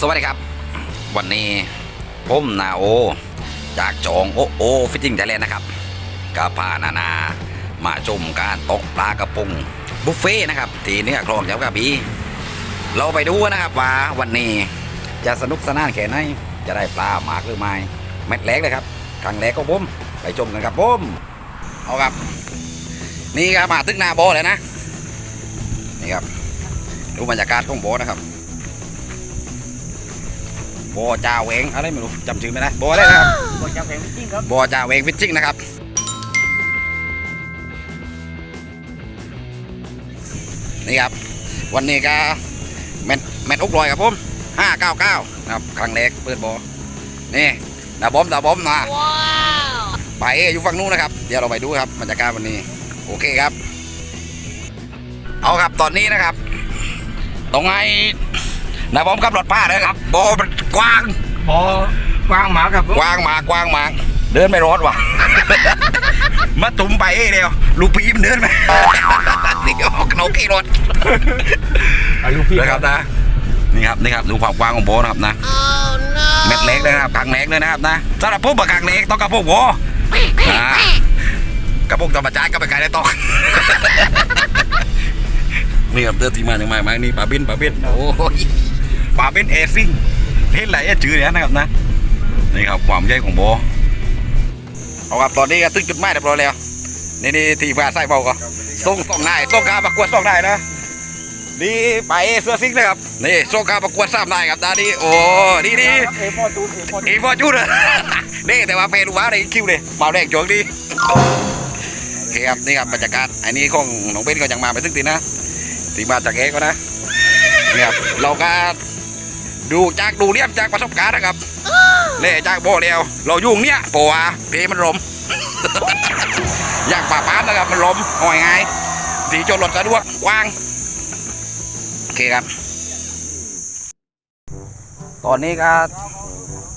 สวัสดีครับ วันนี้ผมนาโอ จากจองโอโอฟิตติ้งไทยแลนด์นะครับกาพานานามาชมการตกปลากระพงบุฟเฟ่ต์นะครับที่เนื้อคลองเจ้ากระบี่เราไปดูนะครับว่าวันนี้จะสนุกสนานแค่ไหนจะได้ปลาหมากหรือไม่แมตช์แรกเลยครับครั้งแรกก็ผมไปชมกันครับผมเอาครับ นี่ครับมาตึกนาโบเลยนะนี่ครับดูบรรยากาศของโบนะครับ โบจ่าเวงอะไรไม่รู้จำชื่อไม่ได้โบอะไรนะครับบอลจับแข่งจริงครับโบจ่าเวงฟิชชิ่งนะครับนี่ครับวันนี้ก็แมตแมตอุกลอยครับผมห้าเก้าเก้านะครับครั้งแรกเปิดโบนี่ดาบอมดาบอมมาไปอยู่ฝั่งนู้นนะครับ เดี๋ยวเราไปดูครับบรรยากาศวันนี้ โอเคครับ เอาครับตอนนี้นะครับ ตรงไอ้นะผมขับรถผ้าเลยครับโบมัน กว้างบอกว้างหมาครับกว้างมากกว้างมากเดินไม่รอดว่ะ มาตุ่มไปเดียวลูกพี่มันเดินไปนี่ออกนกขี่รถอายุพี่นะครับนะนี่ครับนี่ครับดูความกว้างของโบนะครับนะเม็ดเล็กเลยนะครับกลางเล็กเลยนะครับนะสำหรับพวกปากกลางเล็กต้องกระพวกโบอ่ากระพวกธรรมชาติก็ไปไกลได้ต้องนี่ครับเดินที่มาอย่างไรมานี่ปลาบินปลาบินโอ้ยปลาบินเอซิ่ง เห็นไหลจืดเนี่ยนะครับนะนี่ครับความใหญ่ของโบเอาครับตอนนี้ก็ตึ้งจุดหมายเรียบร้อยแล้วนี่นี่ทีพาไส้เบาก็ส่งส่งนายส่งการประกวดส่งนายนะนี่ไปเสื้อซิงนะครับนี่ส่งการประกวดสามนายครับดาดีโอ้ดีดีเอฟอร์จูนเอฟอร์จูนอีฟอร์จูนนี่แต่ว่าเฟรูว่าในคิวเลยมาแรกจวงดีโอเคครับนี่ครับบรรยากาศอันนี้ของน้องเบนก็ยังมาไม่ถึงตีนะตีมาจากเอกก็นะนี่ครับเราก็ ดูจากดูเรียบจากประสบการณ์นะครับเล่จากโบเดียวเรายุ่งเนี้ยปัวเพมันลมอยากป่าป้ามนะครับมันลมห่อยไงายสีจนรถสะดวกกว้างโอเคครับ ตอนนี้ก็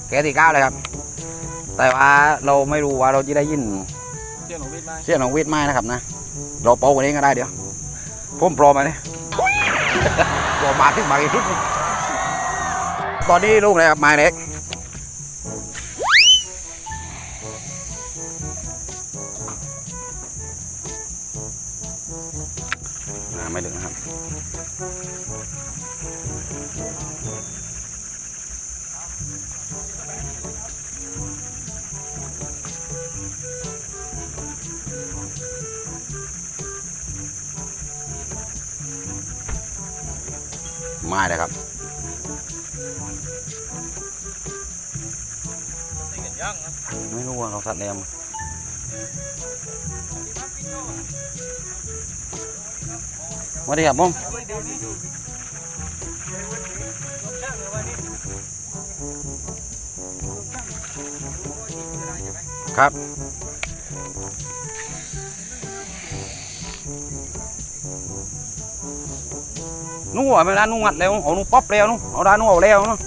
แกที่เก้าเลยครับ แต่ว่าเราไม่รู้ว่าเราจะได้ยินเชื่อหนูวิทย์ไหมเสียงของวิทย์ไหมนะครับนะ เราโป้กันเองก็ได้เดี๋ยวผมปลอมมาเนี่ยปลอมมาที่มาอีกชุดหนึ่ง ตอนนี้ลูกเลยครับไม้เล็กอ่าไม่ดึงนะครับไม้เลยครับ สัตว์แรมสวัสดีครับผมครับนู่นไม่ได้นู่นงัดแล้วเอานู่นป๊อปแล้วนู่นเอาได้นู่นเอาแล้วนู่น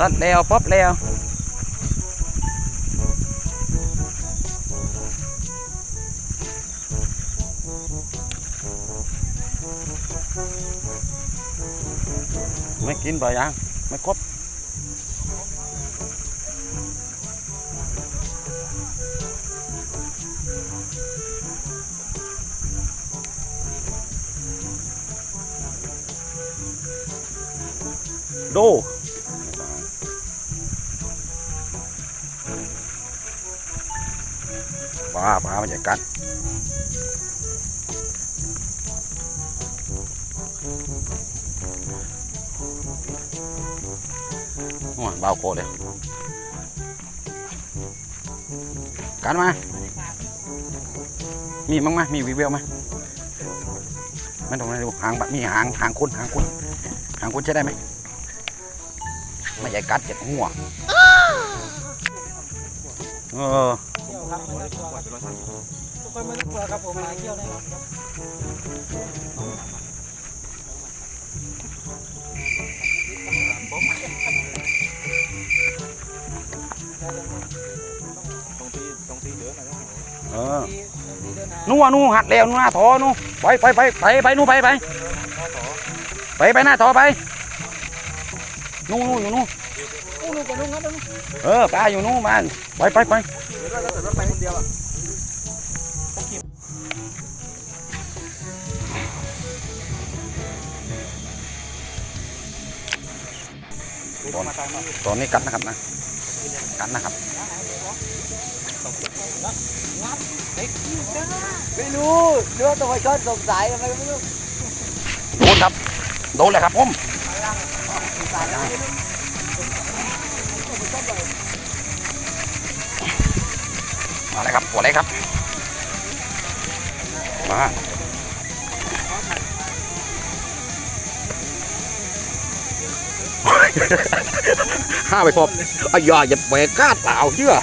รัดแล้วป๊อปแล้ว ไม่กินไปยังไม่ครบโดปลาปลามันจะกัด เบาโคเลยกันมา มีมั้งไหมมีวิเวลไหมไม่ตรงนั้นดูหางแบบมีหางหางคุณหางคุณหางคุณใช้ได้ไหมไม่ใช่กัดเจ็บหัวเออเที่ยวครับไม่ได้กลัวทุกคนไม่ได้กลัวครับผมมาเที่ยวแน่นอนครับ นู่นนู่หัดแล้วนู่นหน้าถอนู่ไปไปไปไปไปนู่ไปไปไปไปหน้าถอไปนู่นนู่นอยู่นู่นอู้ลูกกับลุงครับลุงเออปลาอยู่นู่นมาไปไปไปไปตอนตอนนี้กัดนะครับนะกัดนะครับ ไม่รู้เรื่องตัวชอบสงสัยทำไมไม่รู้โดนครับ โดนเลยครับผมมาเลยครับหัวเลยครับ มาห้าไปพบอ้ยาอย่าแหวกกาดเปล่าเยื่อ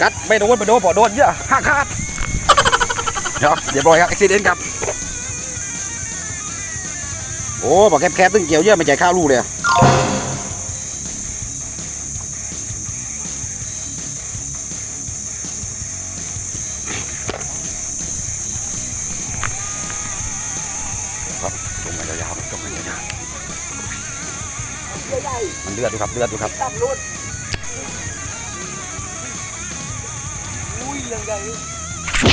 กัดไม่โดนไม่โดนพอโดนเยื่อห้าคาด เดี๋ยวเดี๋ยวบอยครับอุบิเหตุครับ โอ้บอกแคบๆตึ้งเกี่ยวเยอะไม่ใจข้าวลูกเลยอะครับตรงมายาวๆตรงมายาวๆมันเลือดดูครับเลือดดูครับตับรุดอุ้ยยังไง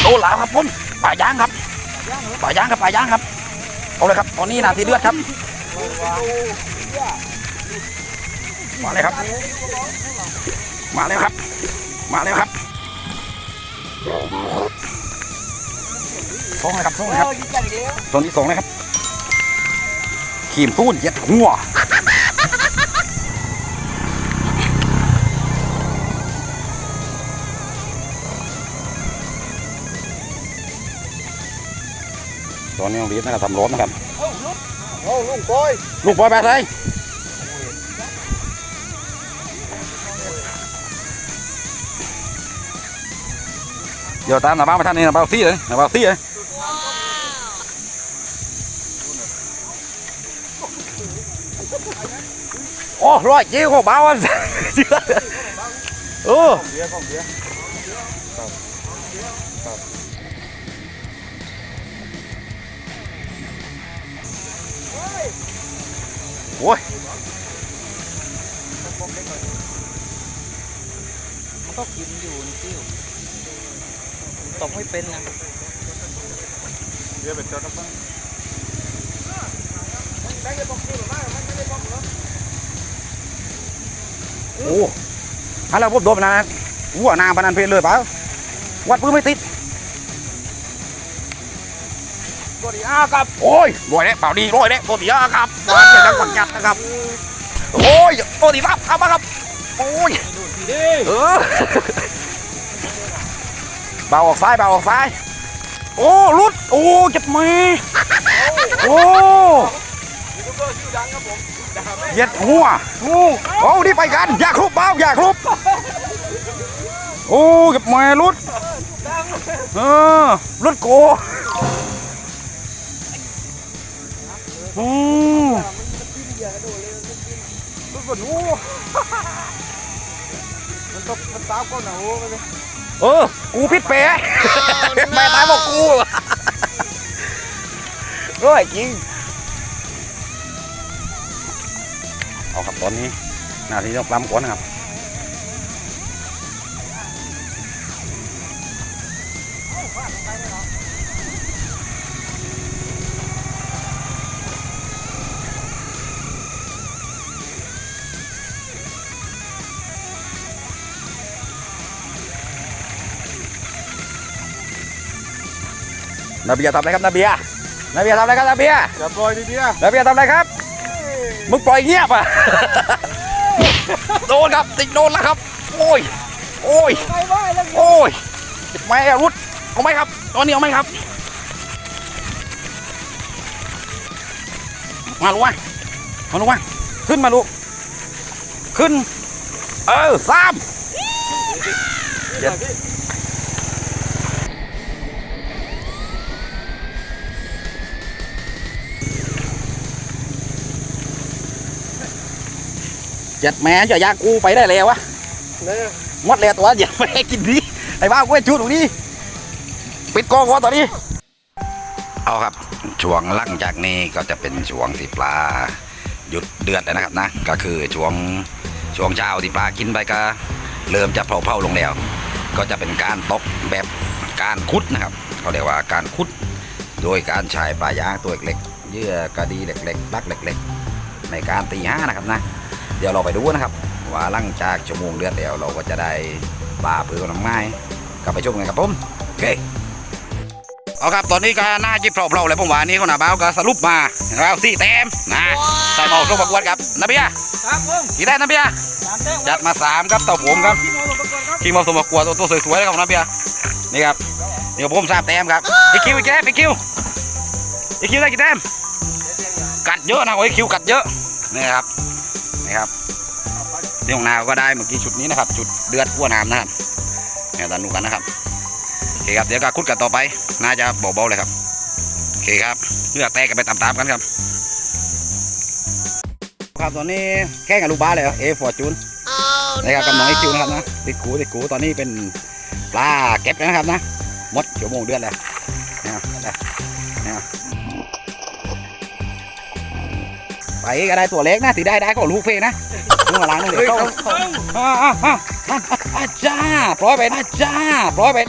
โตหลาวครับผม ป่ายางครับป่ายางครับป่ายางครับเอาเลยครับตอนนี้นาทีเลือดครับมาเลยครับ มาแล้วครับ มาแล้วครับสองเลยครับสองเลยครับเออยิงกันอีกแล้วตอนที่สองเลยครับขีมตู้นเย็ดหัว อนนี้น้องลีดนะครับทำร้อนนะครับโอ้ลุงโอยลูกบอยไปไหนเดี๋ยวตามหน้าบ้านมาท่านนี่หน้าบ้านซี่เลยหน้าบ้านซี่เลยโอ้ร้อยเจี๊ยบของบ้าวันเชื่อเออ โอ้ยมันก็กินอยู่นี่ติ้วตกไม่เป็นนะเบียร์เป็นเจ้าน้ำมันโอ้ฮัลโหลผมโดนนานวัวนางพนันเพลเลยเปล่าวัดปื้ไม่ติด สวัสดีอาครับโอ้ยรวยเด้เปล่าดีรวยเด้โปรตีอาครับวานอย่างดังกว่าจัดนะครับโอ้ยโปรตีครับเอามาครับโอ้ยดูดพี่ดิเออเบาออกซ้ายเบาออกซ้ายโอ้รุดโอ้เจ็บมือโอ้เหย็ดหัวโอ้โอ้นี่ไปกันอย่าครุบเบาอย่าครุบโอ้เก็บมือรุดเออรุดโก อืมมันปวดหูมันตกมันตามก้นหนูไปเลยเออ กูพิษเป๋แม่ตายบอกกูเฮ้ยจริง เอาครับตอนนี้หน้าที่ต้องปล้ำก่อนนะครับ นาเบียร์ทำอะไรครับนาเบียร์นาเบียร์ทำอะไรครับนาเบียร์จะปล่อยดิเบียร์นาเบียร์ทำอะไรครับ มึงปล่อยเงียบอะ โดนครับติดโดนแล้วครับ โอ้ย โอ้ยไปไหวแล้วโอ้ยไม่เอารุดเอาไหมครับ ตอนนี้เอาไหมครับ มาลูกมามาลูกมาขึ้นมาลูก ขึ้น เออสามเจ็ด เจ็ดแม่จะยากกูไปได้แล้ววะเนี่ยหมดแล้วตัวอย่าไม่ให้กินดีไอ้บ้ากูให้ชุดตรงนี้ปิดกองก่อนตอนนี้ เอาครับช่วงหลังจากนี้ก็จะเป็นช่วงที่ปลาหยุดเดือดแล้วนะครับนะ ก็คือช่วงช่วงเช้าที่ปลากินไปก็เริ่มจะเผาๆลงแล้ว ก็จะเป็นการตกแบบการคุดนะครับเขาเรียกว่าการคุดโดยการใช้ปลายางตัวเล็กๆเยื่อกระดีเล็กๆปลักเล็กๆในการตีห้านะครับนะ เดี๋ยวเราไปดูนะครับ ว่าหลังจากชั่วโมงเดือดแล้วเราก็จะได้ปลาเผือกน้ำไม้กลับไปชมกันครับผมโอเคเอาครับตอนนี้ก็น่าจิบเปล่าๆเลยผมว่านี่เขาหน้าบ้าวก็สรุปมาแล้วสี่แต้มนะใส่หมอกลงประกวดครับนาเบียครับผมกี่แต้มนาเบียสามแต้มจัดมาสามครับเต่าผมครับที่มอลงประกวดครับทีมมาสมประกวดตัวตัวสวยๆเลยครับนาเบียนี่ครับนี่กับผมสามแต้มครับไอคิวไอแก้ไอคิวไอคิวได้กี่แต้มกัดเยอะนะโอ้ยคิวกัดเยอะนี่ครับ นี่ครับที่ของนาก็ได้เมื่อกี้ชุดนี้นะครับชุดเดือดอ้วนน้ำนะครับเนี่ยตอนดูกันนะครับโอเคครับเดี๋ยวก็คุดกันต่อไป น่าจะเบาๆเลยครับโอเคครับเลือกแตกกันไปตามๆกันครับ ครับตอนนี้แข่งกับลูกบ้าเลยเอฟอร์จูนนะครับกับน้องไอคิวนะครับนะติดกูติดกูตอนนี้เป็นปลาเก็บนะครับนะหมดชั่วโมงเดือนแล้วเนี่ยเนี่ยเนี่ย ไปก็ได้ตัวเล็กนะตีได้ได้ก็ลูกเพลนะลูกมาล้างนึงเดี๋ยวเข้าอ่าอ่าอ่าอ่าอาจ้าปล่อยไปอาจ้าปล่อยไป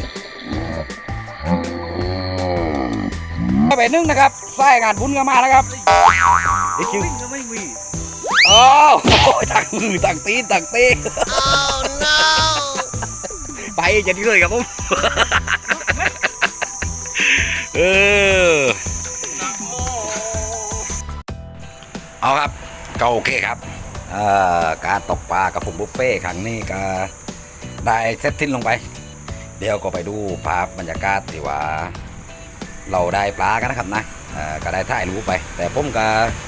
ปล่อยไปนึ่งนะครับใส่งานบุญกันมานะครับไอคิววิ่งก็ไม่มีโอ้โหต่างมือต่างตีนต่างตีนไปจะดีเลยครับผมเออ เอาครับก็โอเคครับการตกปลากับผมบุฟเฟ่ครั้งนี้ก็ได้เซตทิ้นลงไป เดี๋ยวก็ไปดูภาพบรรยากาศที่ว่า เราได้ปลากันนะครับนะก็ได้ถ่ายรูปไป แต่ผมก็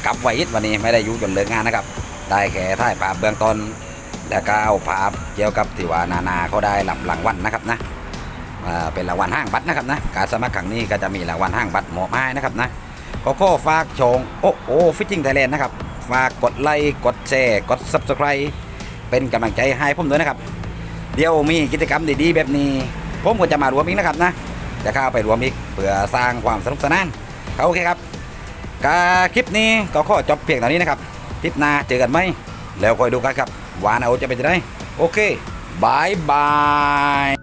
กลับไว้อิดวันนี้ไม่ได้อยู่จนเลิกงานนะครับ ได้แค่ถ่ายภาพเบื้องต้น แล้วก็เอาภาพเกี่ยวกับที่ว่านานาเขาได้รับรางวัลนะครับนะเป็นรางวัลห้างบัตรนะครับนะการสมัครครั้งนี้ก็จะมีรางวัลห้างบัตรหมอบให้นะครับนะ ก็ขอฝากชงโอ้โอ้ฟิตติ้งไทยแลนด์นะครับ ฝากกดไลค์กดแชร์กด subscribe เป็นกำลังใจให้ผมด้วยนะครับ เดี๋ยวมีกิจกรรมดีๆแบบนี้ ผมก็จะมารวมอีกนะครับนะ จะเข้าไปรวมอีกเพื่อสร้างความสนุกสนานก็โอเคครับกาคลิปนี้ก็ขอจบเพียงเท่านี้นะครับคลิปหน้าเจอกันไหมแล้วคอยดูกันครับวานเอาจะเป็นจะได้ โอเคบายบาย